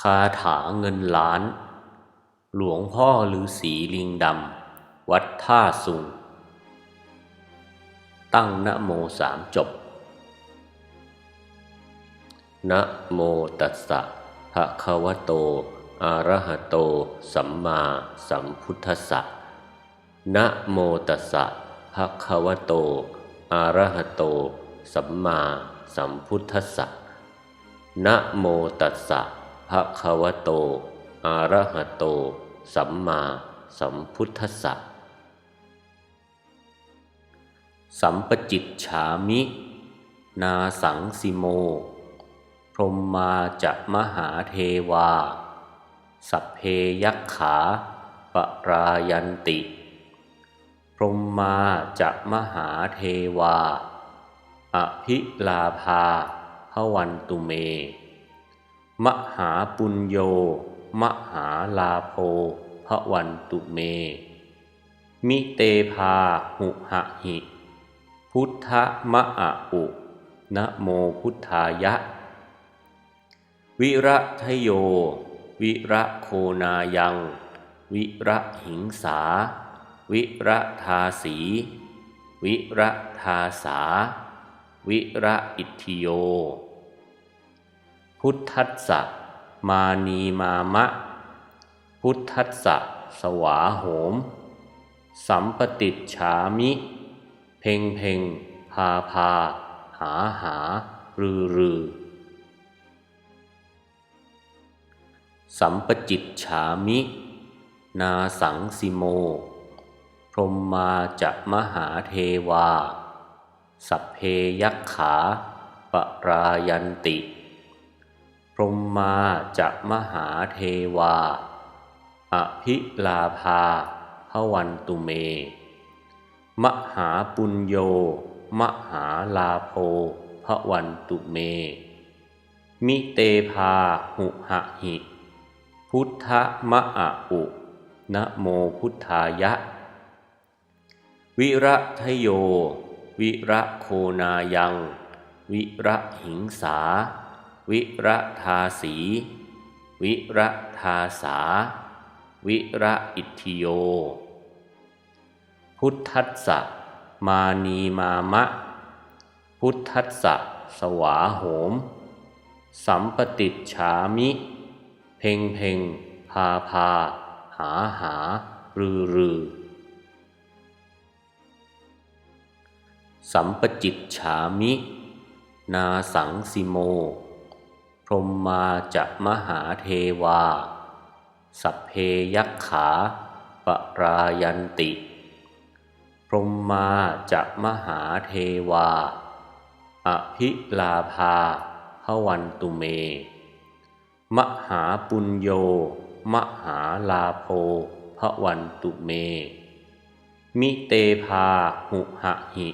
คาถาเงินล้าน หลวงพ่อฤาษีลิงดำ วัดท่าสุง ตั้งนะโมสามจบนะโมตัสสะภะคะวะโต อะระหะโต สัมมาสัมพุทธัสสะนะโมตัสสะภะคะวะโต อะระหะโต สัมมาสัมพุทธัสสะนะโมตัสสะ ภะคะวะโต อะระหะโต สัมมาสัมพุทธัสสะ สัมปจิตฉามิ นาสังสิโม พรหมมาจะมหาเทวา สัพเพยักขา ปรายันติ พรหมมาจะมหาเทวา อภิลาภาพวันตุเม มหาปุญโย มหาลาโภพระวันตุเม มิเตภาหุหะหิ พุทธมะอะอุนะโมพุทธายะ วิระทโย วิระโคนายัง วิระหิงสา วิระทาสี วิระทาสา วิระอิทธิโย พุทธัสสะมานีมามะ พุทธัสสะสวาโหม สัมปติฉามิ เพ่งเพ่งพาพา หาหา รือรือ สัมปจิตฉามิ นาสังสิโม พรหมมาจะมหาเทวา สัพเพยักขา ปรายันติ พรมมาจะมหาเทวา อภิลาภาพวันตุเม มหาปุญโย มหาลาโภพวันตุเม มิเตภาหุหะหิ พุทธมะอะอุนะโมพุทธายะ วิระทโย วิระโคนายัง วิระหิงสา วิระทาสี วิระทาสา วิระอิทิโย พุทธัสสะมานีมามะ พุทธัสสะสวาโหม สัมปติฉามิ เพ่งเพ่งพาพา หาหา รือ รือ สัมปจิตฉามิ นาสังสิโม พรหมมาจะมหาเทวา สัพเพยักขาปรายันติ พรหมมาจะมหาเทวา อภิลาภาพวันตุเม มหาปุญโย มหาลาโภพวันตุเม มิเตภาหุหะหิ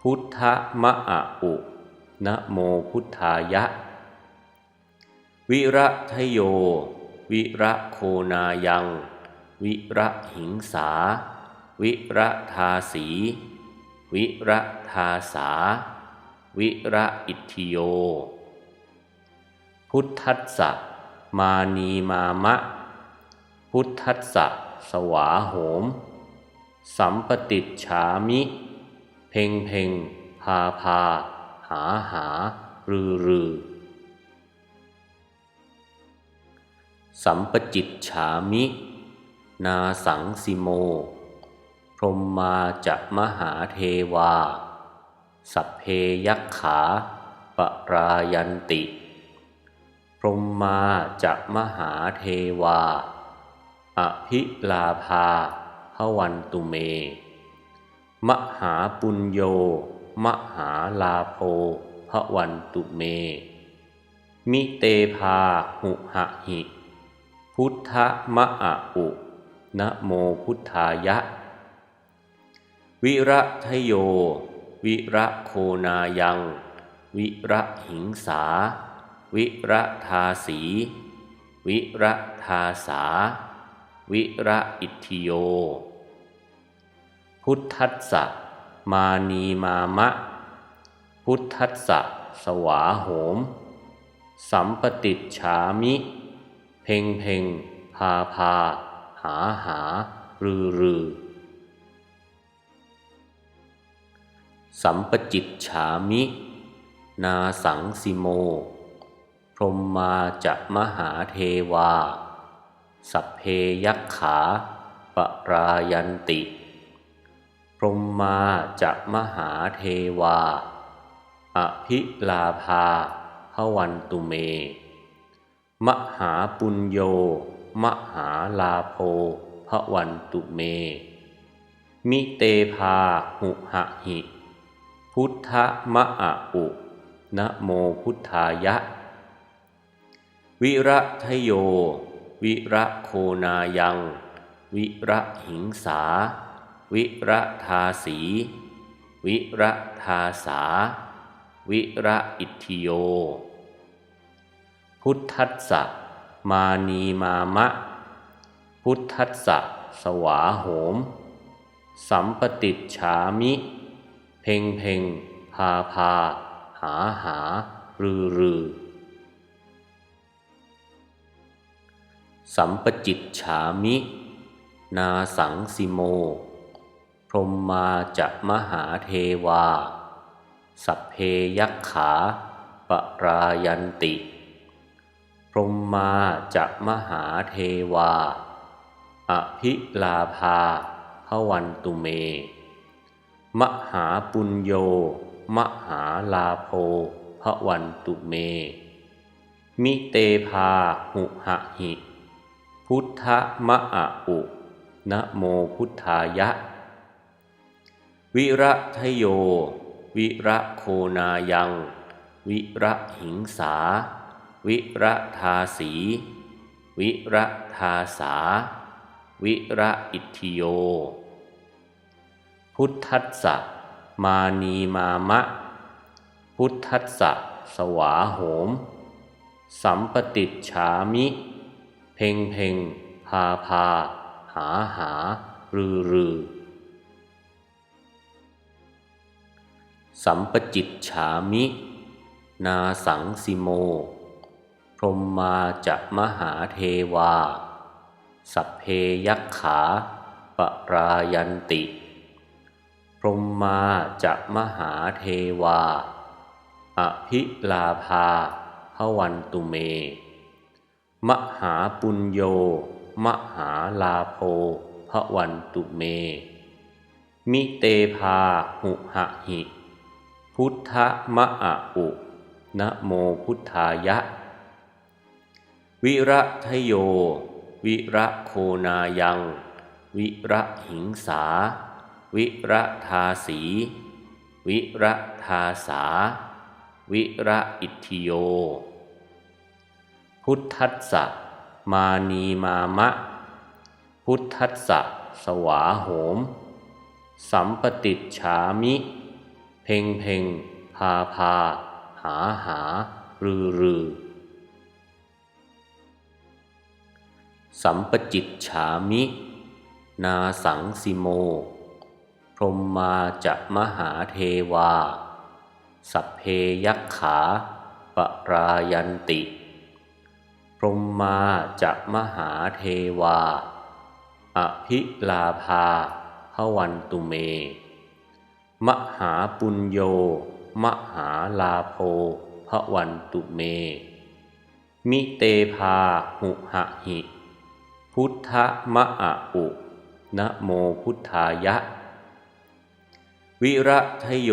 พุทธมะอะอุนะโมพุทธายะ วิระทโย วิระโคนายัง วิระหิงสา วิระทาสี วิระทาสา วิระอิทิโย พุทธัสสะมานีมามะ พุทธัสสะสวาโหม สัมปติฉามิ เพ่งเพ่งพาพา หาหา รือรือ สัมปจิตฉามิ นาสังสิโม พรหมมาจะมหาเทวา สัพเพยักขาปรายันติ พรหมมาจะมหาเทวา อภิลาภาพวันตุเม มหาปุญโย มหาลาโภพวันตุเม มิเตภาหุหะหิ พุทธมะอะอุนะโมพุทธายะ วิระทโย วิระโคนายัง วิระหิงสา วิระทาสี วิระทาสา วิระอิทิโย พุทธัสสะมานีมามะ พุทธัสสะสวาโหม สัมปติจฉามิ เพ่งเพ่งพาพา หาหา รือรือ สัมปจิตฉามิ นาสังสิโม พรหมมาจะมหาเทวา สัพเพยักขาปรายันติ พรหมมาจะมหาเทวา อภิลาภาพวันตุเม มหาปุญโย มหาลาโภพระวันตุเม มิเตภาหุหะหิ พุทธมะอะอุนะโมพุทธายะ วิระทโย วิระโคนายัง วิระหิงสา วิระทาสี วิระทาสา วิระอิทธิโย พุทธัสสะมานีมามะ พุทธัสสะสวาโหม สัมปติฉามิ เพ่งเพ่งพาพา หาหา รือรือ สัมปจิตฉามิ นาสังสิโม พรหมมาจะมหาเทวา สัพเพยักขา ปรายันติ พรหมมาจะมหาเทวา อภิลาภาพวันตุเม มหาปุญโย มหาลาโภพวันตุเม มิเตภาหุหะหิ พุทธมะอะอุนะโมพุทธายะ วิระทโย วิระโคนายัง วิระหิงสา วิระทาสี วิระทาสา วิระอิทิโย พุทธัสสะมานีมามะ พุทธัสสะสวาโหม สัมปติฉามิ เพ่งเพ่งพาพา หาหา รือ รือ สัมปจิตฉามิ นาสังสิโม พรหมมาจะมหาเทวา สัพเพยักขาปรายันติ พรหมมาจะมหาเทวา อภิลาภาพวันตุเม มหาปุญโย มหาลาโภพวันตุเม มิเตภาหุหะหิ พุทธมะอะอุนะโมพุทธายะ วิระทโย วิระโคนายัง วิระหิงสา วิระทาสี วิระทาสา วิระอิทธิโย พุทธัสสะมานีมามะ พุทธัสสะสวาโหม สัมปติฉามิ เพ่งเพ่งพาพา หาหา รือรือ สัมปจิตฉามิ นาสังสิโม พรหมมาจะมหาเทวา สัพเพยักขาปรายันติ พรหมมาจะมหาเทวา อภิลาภาพวันตุเม มหาปุญโย มหาลาโภพวันตุเม มิเตภาหุหะหิ พุทธมะอะอุนะโมพุทธายะ วิระทโย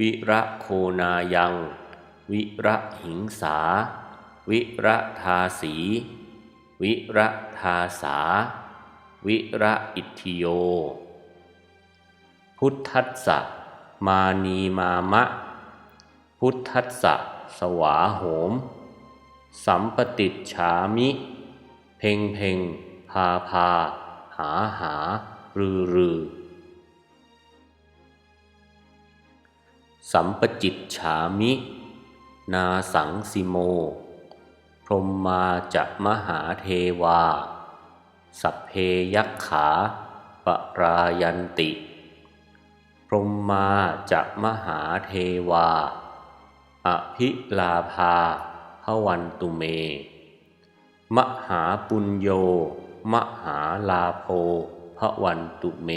วิระโคนายัง วิระหิงสา วิระทาสี วิระทาสา วิระอิทธิโย พุทธัสสะมานีมามะ พุทธัสสะสวาโหม สัมปติฉามิ เพ่งเพ่งพาพา หาหา รือรือสัมปจิตฉามิ นาสังสิโม พรหมมาจะมหาเทวา สัพเพยักขาปรายันติ พรหมมาจะมหาเทวา อภิลาภาพวันตุเม มหาปุญโย มหาลาโภพระวันตุเม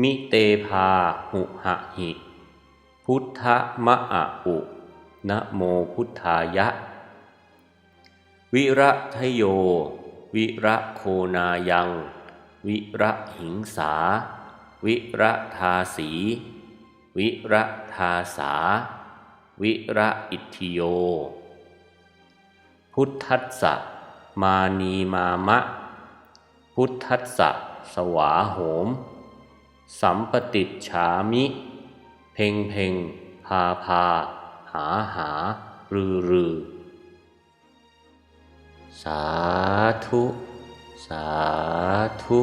มิเตภาหุหะหิ พุทธมะอะอุนะโมพุทธายะ วิระทโย วิระโคนายัง วิระหิงสา วิระทาสี วิระทาสา วิระอิทธิโย พุทธัสสะมานีมามะ พุทธัสสะสวาโหม สัมปติฉามิ เพ่งเพ่งพาพา หาหา รือรือ สาธุ สาธุ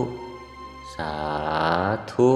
สาธุ